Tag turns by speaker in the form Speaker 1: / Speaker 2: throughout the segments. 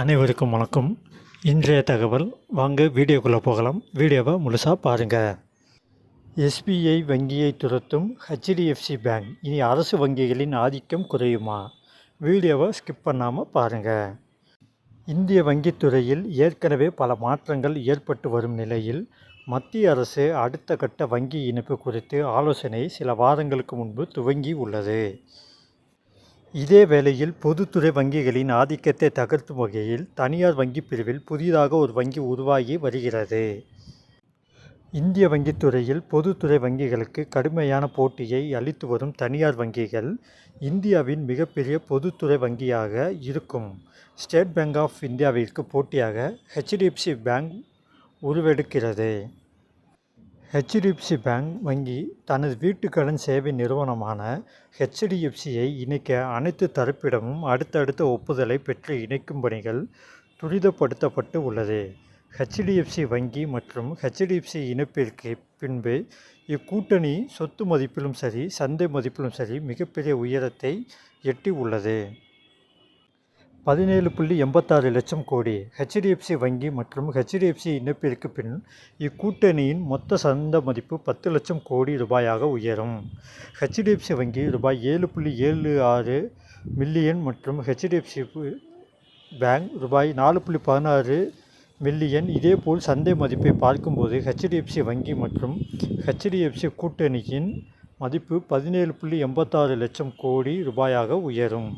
Speaker 1: அனைவருக்கும் வணக்கம். இன்றைய தகவல் வாங்க வீடியோக்குள்ளே போகலாம். வீடியோவை முழுசாக பாருங்கள் எஸ்பிஐ வங்கியை துரத்தும் ஹெச்டிஎஃப்சி பேங்க். இனி அரசு வங்கிகளின் ஆதிக்கம் குறையுமா? வீடியோவை ஸ்கிப் பண்ணாமல் பாருங்கள் இந்திய வங்கித்துறையில் ஏற்கனவே பல மாற்றங்கள் ஏற்பட்டு வரும் நிலையில் மத்திய அரசு அடுத்த கட்ட வங்கி இணைப்பு குறித்து ஆலோசனை சில வாரங்களுக்கு முன்பு துவங்கி உள்ளது. இதே வேளையில் பொதுத்துறை வங்கிகளின் ஆதிக்கத்தை தகர்த்தும் வகையில் தனியார் வங்கி பிரிவில் புதிதாக ஒரு வங்கி உருவாகி வருகிறது. இந்திய வங்கித்துறையில் பொதுத்துறை வங்கிகளுக்கு கடுமையான போட்டியை அளித்து வரும் தனியார் வங்கிகள் இந்தியாவின் மிகப்பெரிய பொதுத்துறை வங்கியாக இருக்கும். ஸ்டேட் பேங்க் ஆஃப் இந்தியாவிற்கு போட்டியாக ஹெச்டிஎஃப்சி பேங்க் உருவெடுக்கிறது. ஹெச்டிஎஃப்சி பேங்க் வங்கி தனது வீட்டுக்கடன் சேவை நிறுவனமான ஹெச்டிஎஃப்சியை இணைக்க அனைத்து தரப்பிடமும் அடுத்தடுத்த ஒப்புதலை பெற்று இணைக்கும் பணிகள் துரிதப்படுத்தப்பட்டு உள்ளது. ஹெச்டிஎஃப்சி வங்கி மற்றும் ஹெச்டிஎஃப்சி இணைப்பிற்கு பின்பு இக்கூட்டணி சொத்து மதிப்பிலும் சரி சந்தை மதிப்பிலும் சரி மிகப்பெரிய உயரத்தை எட்டி உள்ளது. பதினேழு புள்ளி எண்பத்தாறு லட்சம் கோடி ஹெச்டிஎஃப்சி வங்கி மற்றும் ஹெச்டிஎஃப்சி இணைப்பிற்கு பின் இக்கூட்டணியின் மொத்த சந்த மதிப்பு பத்து லட்சம் கோடி ரூபாயாக உயரும். ஹெச்டிஎஃப்சி வங்கி ரூபாய் ஏழு புள்ளி ஏழு ஆறு மில்லியன் மற்றும் ஹெச்டிஎஃப்சி பேங்க் ரூபாய் நாலு புள்ளி பதினாறு மில்லியன். இதேபோல் சந்தை மதிப்பை பார்க்கும்போது ஹெச்டிஎஃப்சி வங்கி மற்றும் ஹெச்டிஎஃப்சி கூட்டணியின் மதிப்பு பதினேழு புள்ளி எண்பத்தாறு லட்சம் கோடி ரூபாயாக உயரும்.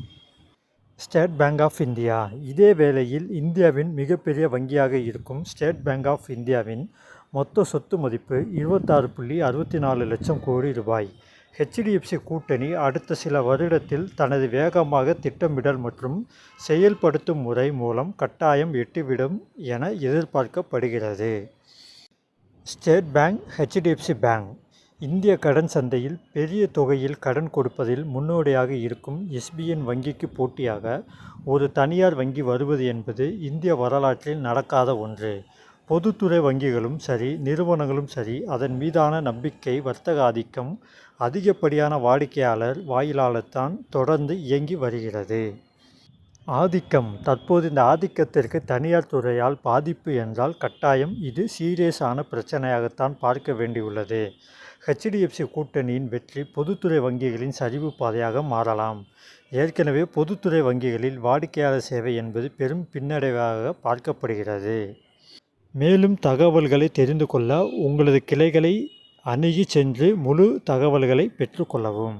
Speaker 1: State bank of India. இதே வேளையில் இந்தியாவின் மிகப்பெரிய வங்கியாக இருக்கும் ஸ்டேட் பேங்க் ஆஃப் இந்தியாவின் மொத்த சொத்து மதிப்பு இருபத்தாறு புள்ளி அறுபத்தி நாலு லட்சம் கோடி ரூபாய். ஹெச்டிஎஃப்சி கூட்டணி அடுத்த சில வருடத்தில் தனது வேகமாக திட்டமிடல் மற்றும் செயல்படுத்தும் முறை மூலம் கட்டாயம் எட்டிவிடும் என எதிர்பார்க்கப்படுகிறது. State bank HDFC bank. இந்திய கடன் சந்தையில் பெரிய தொகையில் கடன் கொடுப்பதில் முன்னோடியாக இருக்கும் எஸ்பிஎன் வங்கிக்கு போட்டியாக ஒரு தனியார் வங்கி வருவது என்பது இந்திய வரலாற்றில் நடக்காத ஒன்று. பொதுத்துறை வங்கிகளும் சரி நிறுவனங்களும் சரி அதன் மீதான நம்பிக்கை வர்த்தக ஆதிக்கம் அதிகப்படியான வாடிக்கையாளர் வாயிலால்தான் தொடர்ந்து இயங்கி வருகிறது. ஆதிக்கம். தற்போது இந்த ஆதிக்கத்திற்கு தனியார் துறையால் பாதிப்பு என்றால் கட்டாயம் இது சீரியஸான பிரச்சனையாகத்தான் பார்க்க வேண்டியுள்ளது. ஹெச்டிஎஃப்சி கூட்டணியின் வெற்றி பொதுத்துறை வங்கிகளின் சரிவு பாதையாக மாறலாம். ஏற்கனவே பொதுத்துறை வங்கிகளில் வாடிக்கையாளர் சேவை என்பது பெரும் பின்னடைவாக பார்க்கப்படுகிறது. மேலும் தகவல்களை தெரிந்து கொள்ள உங்களது கிளைகளை அணுகி சென்று முழு தகவல்களை பெற்றுக்கொள்ளவும்